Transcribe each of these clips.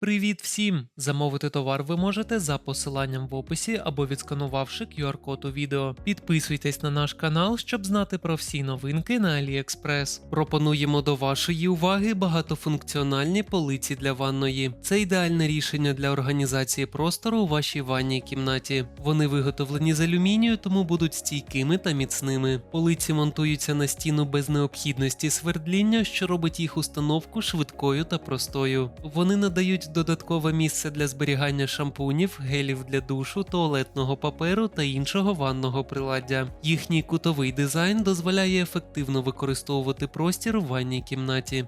Привіт всім! Замовити товар ви можете за посиланням в описі або відсканувавши QR-код у відео. Підписуйтесь на наш канал, щоб знати про всі новинки на AliExpress. Пропонуємо до вашої уваги багатофункціональні полиці для ванної. Це ідеальне рішення для організації простору у вашій ванній кімнаті. Вони виготовлені з алюмінію, тому будуть стійкими та міцними. Полиці монтуються на стіну без необхідності свердління, що робить їх установку швидкою та простою. Вони надають додаткове місце для зберігання шампунів, гелів для душу, туалетного паперу та іншого ванного приладдя. Їхній кутовий дизайн дозволяє ефективно використовувати простір у ванній кімнаті.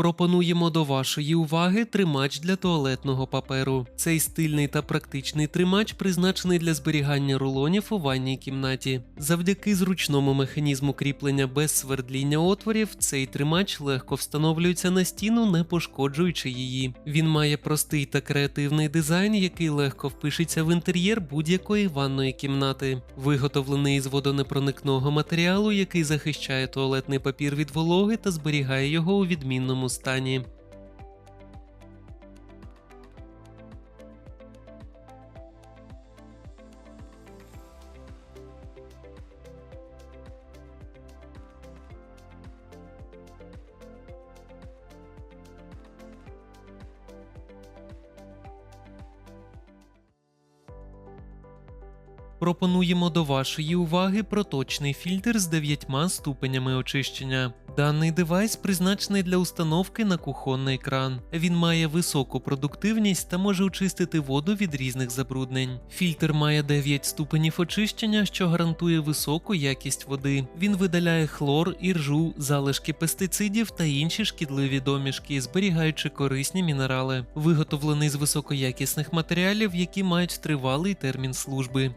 Пропонуємо до вашої уваги тримач для туалетного паперу. Цей стильний та практичний тримач призначений для зберігання рулонів у ванній кімнаті. Завдяки зручному механізму кріплення без свердління отворів, цей тримач легко встановлюється на стіну, не пошкоджуючи її. Він має простий та креативний дизайн, який легко впишеться в інтер'єр будь-якої ванної кімнати. Виготовлений із водонепроникного матеріалу, який захищає туалетний папір від вологи та зберігає його у відмінному стані. Пропонуємо до вашої уваги проточний фільтр з 9 ступенями очищення. Даний девайс призначений для установки на кухонний кран. Він має високу продуктивність та може очистити воду від різних забруднень. Фільтр має 9 ступенів очищення, що гарантує високу якість води. Він видаляє хлор, іржу, залишки пестицидів та інші шкідливі домішки, зберігаючи корисні мінерали. Виготовлений з високоякісних матеріалів, які мають тривалий термін служби.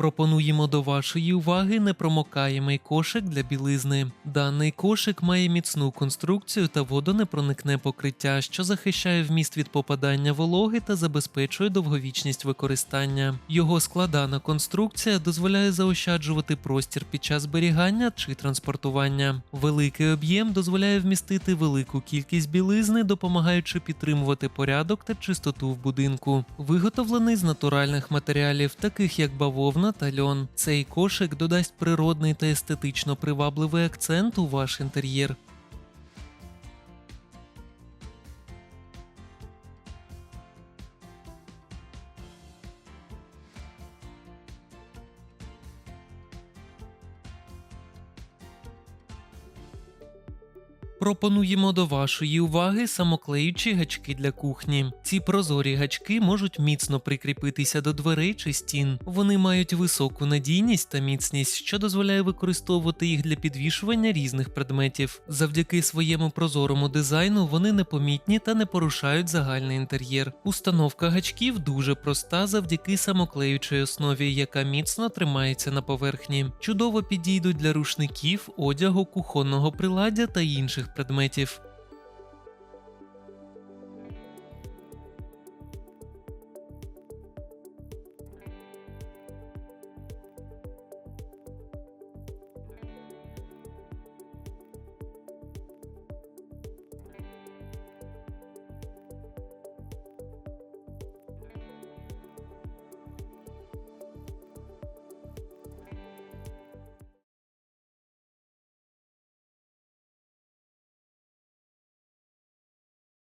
Пропонуємо до вашої уваги непромокаємий кошик для білизни. Даний кошик має міцну конструкцію та водонепроникне покриття, що захищає вміст від попадання вологи та забезпечує довговічність використання. Його складана конструкція дозволяє заощаджувати простір під час зберігання чи транспортування. Великий об'єм дозволяє вмістити велику кількість білизни, допомагаючи підтримувати порядок та чистоту в будинку. Виготовлений з натуральних матеріалів, таких як бавовна та льон. Цей кошик додасть природний та естетично привабливий акцент у ваш інтер'єр. Пропонуємо до вашої уваги самоклеючі гачки для кухні. Ці прозорі гачки можуть міцно прикріпитися до дверей чи стін. Вони мають високу надійність та міцність, що дозволяє використовувати їх для підвішування різних предметів. Завдяки своєму прозорому дизайну вони непомітні та не порушають загальний інтер'єр. Установка гачків дуже проста завдяки самоклеючій основі, яка міцно тримається на поверхні. Чудово підійдуть для рушників, одягу, кухонного приладдя та інших предметів.